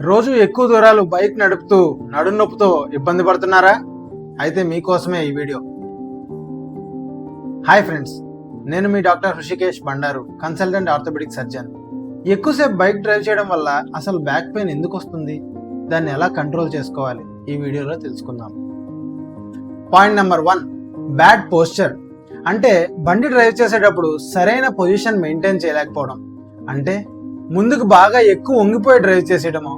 రోజు ఎక్కువ దూరాలు బైక్ నడుపుతూ నడునొప్పుతో ఇబ్బంది పడుతున్నారా? అయితే మీకోసమే ఈ వీడియో. హాయ్ ఫ్రెండ్స్ నేను మీ doctor Hrishikesh Bandaru consultant orthopaedic surgeon ఎక్కువసేపు బైక్ డ్రైవ్ చేయడం వల్ల అసలు బ్యాక్ పెయిన్ ఎందుకు వస్తుంది? దాన్ని ఎలా కంట్రోల్ చేసుకోవాలి? ఈ వీడియోలో తెలుసుకుందాం. Point number one bad posture అంటే బండి డ్రైవ్ చేసేటప్పుడు సరైన పొజిషన్ మెయింటైన్ చేయలేకపోవడం. అంటే ముందుకు బాగా ఎక్కువ వంగిపోయి డ్రైవ్ చేసేయడము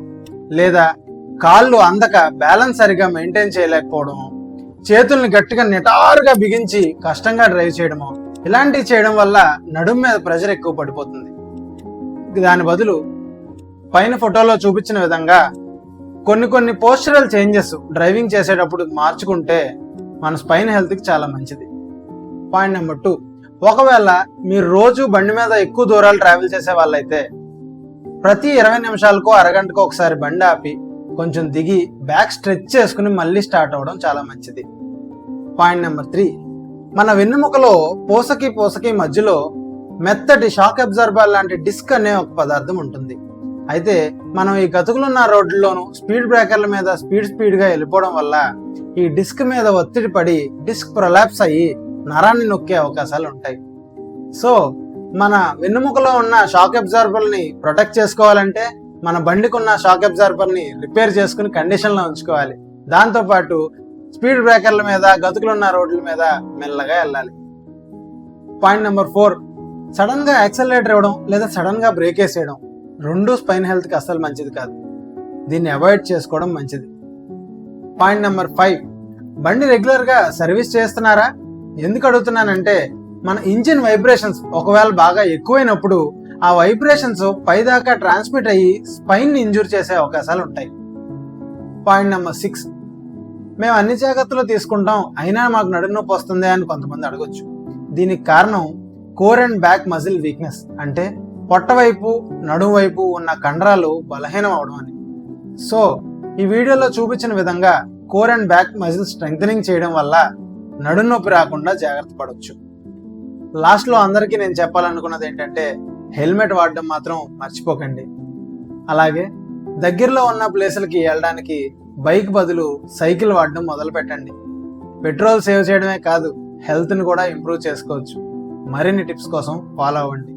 లేదా కాళ్ళు అందక బ్యాలెన్స్ సరిగా మెయింటైన్ చేయలేకపోవడము చేతుల్ని గట్టిగా నిటారుగా బిగించి కష్టంగా డ్రైవ్ చేయడము ఇలాంటివి చేయడం వల్ల నడుము మీద ప్రెషర్ ఎక్కువ పడిపోతుంది. దాని బదులు పైన ఫోటోలో చూపించిన విధంగా కొన్ని కొన్ని పోస్చరల్ చేంజెస్ డ్రైవింగ్ చేసేటప్పుడు మార్చుకుంటే మన స్పైన్ హెల్త్కి చాలా మంచిది. Point number two. ఒకవేళ మీరు రోజు బండి మీద ఎక్కువ దూరాలు ట్రావెల్ చేసే వాళ్ళైతే ప్రతి ఇరవై నిమిషాలకు అరగంటకు ఒకసారి బండి ఆపి కొంచెం దిగి బ్యాక్ స్ట్రెచ్ చేసుకుని మళ్ళీ స్టార్ట్ అవ్వడం చాలా మంచిది. Point number three. మన వెన్నుముకలో పూసకి పూసకి మధ్యలో మెత్తటి షాక్ అబ్జర్బర్ లాంటి డిస్క్ అనే ఒక పదార్థం ఉంటుంది. అయితే మనం ఈ గతుకులున్న రోడ్లలోనూ స్పీడ్ బ్రేకర్ల మీద స్పీడ్ స్పీడ్గా వెళ్ళిపోవడం వల్ల ఈ డిస్క్ మీద ఒత్తిడి పడి డిస్క్ ప్రొలాప్స్ అయ్యి నరాన్ని నొక్కే అవకాశాలు ఉంటాయి. సో మన వెన్నుముకలో ఉన్న షాక్ అబ్జార్బర్ని ప్రొటెక్ట్ చేసుకోవాలంటే మన బండికి ఉన్న షాక్ అబ్జార్బర్ని రిపేర్ చేసుకుని కండిషన్లో ఉంచుకోవాలి. దాంతోపాటు స్పీడ్ బ్రేకర్ల మీద గతుకులున్న రోడ్ల మీద మెల్లగా వెళ్ళాలి. పాయింట్ నెంబర్ ఫోర్ సడన్గా యాక్సలరేటర్ ఇవ్వడం లేదా సడన్గా బ్రేక్ వేసేయడం రెండు స్పైన్ హెల్త్కి అస్సలు మంచిది కాదు. దీన్ని అవాయిడ్ చేసుకోవడం మంచిది. పాయింట్ నెంబర్ ఫైవ్ బండి రెగ్యులర్గా సర్వీస్ చేస్తున్నారా? ఎందుకు అడుగుతున్నానంటే మన ఇంజిన్ వైబ్రేషన్స్ ఒకవేళ బాగా ఎక్కువైనప్పుడు ఆ వైబ్రేషన్స్ పైదాకా ట్రాన్స్మిట్ అయ్యి స్పైన్ ఇంజూర్ చేసే అవకాశాలు ఉంటాయి. Point number six. మేము అన్ని జాగ్రత్తలు తీసుకుంటాం అయినా మాకు నడునొప్పి వస్తుంది అని కొంతమంది అడగొచ్చు. దీనికి కారణం core and back muscle weakness అంటే పొట్టవైపు నడుము వైపు ఉన్న కండరాలు బలహీనం అవడం అని. సో ఈ వీడియోలో చూపించిన విధంగా core and back muscle strengthening చేయడం వల్ల నడుము నొప్పి రాకుండా జాగ్రత్త పడవచ్చు లాస్ట్లో అందరికీ నేను చెప్పాలనుకున్నది ఏంటంటే హెల్మెట్ వాడడం మాత్రం మర్చిపోకండి. అలాగే దగ్గరలో ఉన్న ప్లేసులకి వెళ్ళడానికి బైక్ బదులు సైకిల్ వాడడం మొదలు పెట్టండి. పెట్రోల్ సేవ్ చేయడమే కాదు హెల్త్ని కూడా ఇంప్రూవ్ చేసుకోవచ్చు. మరిన్ని టిప్స్ కోసం ఫాలో అవ్వండి.